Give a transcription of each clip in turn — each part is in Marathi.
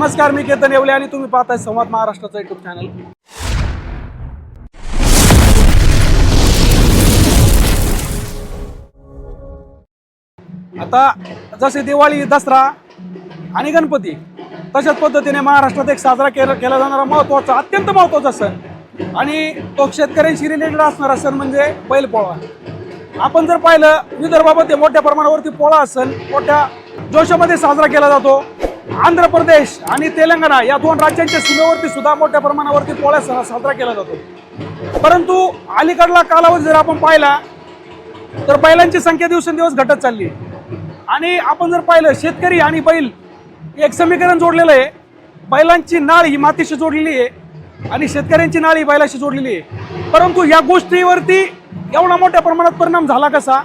नमस्कार मी केतन येवले आणि तुम्ही पाहताय संवाद महाराष्ट्राचं युट्यूब चॅनल आता जसे दिवाळी दसरा आणि गणपती तशाच पद्धतीने महाराष्ट्रात एक साजरा केला केला जाणारा महत्त्वाचा अत्यंत महत्त्वाचा सण. आणि तो शेतकऱ्यांशी रिलेटेड असणारा सण म्हणजे बैलपोळा. आपण जर पाहिलं विदर्भामध्ये मोठ्या प्रमाणावरती पोळा सण मोठ्या जोशामध्ये साजरा केला जातो. आंध्र प्रदेश आणि तेलंगणा या दोन राज्यांच्या सीमेवरती सुद्धा मोठ्या प्रमाणावरती पोळ्या सण साजरा केला जातो. परंतु अलीकडला कालावधी जर आपण पाहिला तर बैलांची संख्या दिवसेंदिवस घटत चालली आहे. आणि आपण जर पाहिलं शेतकरी आणि बैल एक समीकरण जोडलेलं आहे. बैलांची नाळ ही मातीशी जोडलेली आहे आणि शेतकऱ्यांची नाळ ही बैलाशी जोडलेली आहे. परंतु या गोष्टीवरती एवढा मोठ्या प्रमाणात परिणाम झाला कसा?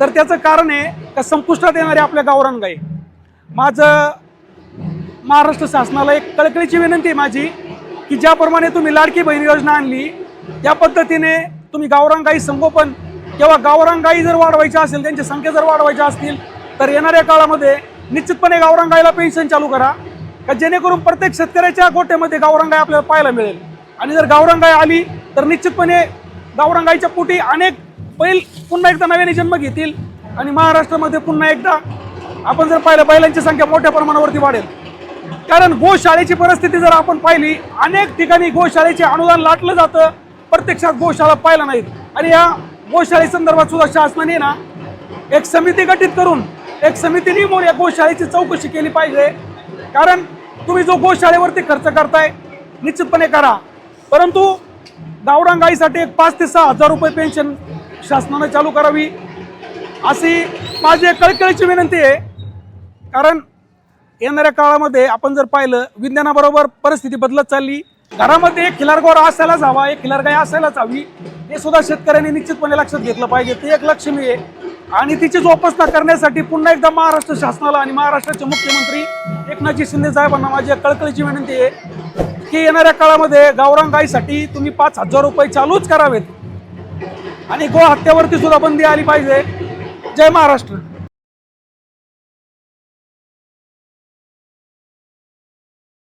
तर त्याचं कारण आहे का संपुष्टात येणारे आपल्या गावरान गाई. माझं महाराष्ट्र शासनाला एक कळकळीची विनंती आहे माझी की ज्याप्रमाणे तुम्ही लाडकी बहीण योजना आणली त्या पद्धतीने तुम्ही गावरांगाई संगोपन किंवा गावरांगाई जर वाढवायच्या असेल त्यांची संख्या जर वाढवायच्या असतील तर येणाऱ्या काळामध्ये निश्चितपणे गावरांगाईला पेन्शन चालू करा का जेणेकरून प्रत्येक शेतकऱ्याच्या गोट्यामध्ये गावरांगाई आपल्याला पाहायला मिळेल. आणि जर गावरांगाई आली तर निश्चितपणे गावरांगाईच्या पोटी अनेक बैल पुन्हा एकदा नव्याने जन्म घेतील. आणि महाराष्ट्रामध्ये पुन्हा एकदा आपण जर पाहिलं बैलांची संख्या मोठ्या प्रमाणावरती वाढेल. कारण गोशाळेची परिस्थिती जर आपण पाहिली अनेक ठिकाणी गोशाळेचे अनुदान लाटलं जातं प्रत्यक्षात गोशाळा पाहिला नाहीत. आणि या गोशाळे संदर्भात सुद्धा शासनाने ना एक समिती गठीत करून एक समिती नेमून या गोशाळेची चौकशी केली पाहिजे. कारण तुम्ही जो गोशाळेवरती खर्च करताय निश्चितपणे करा. परंतु गावरांगाईसाठी एक पाच ते सहा हजार रुपये पेन्शन शासनानं चालू करावी. अशी माझी एक कळकळीची विनंती आहे. कारण येणाऱ्या काळामध्ये आपण जर पाहिलं विज्ञानाबरोबर परिस्थिती बदलत चालली. घरामध्ये एक खिलारगोर असायलाच हवा एक खिलारगाय असायलाच हवी हे सुद्धा शेतकऱ्यांनी निश्चितपणे लक्षात घेतलं पाहिजे. ते एक लक्ष्मी आहे. आणि तिची जोपासना करण्यासाठी पुन्हा एकदा महाराष्ट्र शासनाला आणि महाराष्ट्राचे मुख्यमंत्री एकनाथजी शिंदे साहेबांना माझी कळकळीची विनंती आहे की येणाऱ्या काळामध्ये गावरान गायीसाठी तुम्ही पाच हजार रुपये चालूच करावेत. आणि गो हत्यावरती सुद्धा बंदी आली पाहिजे. जय महाराष्ट्र.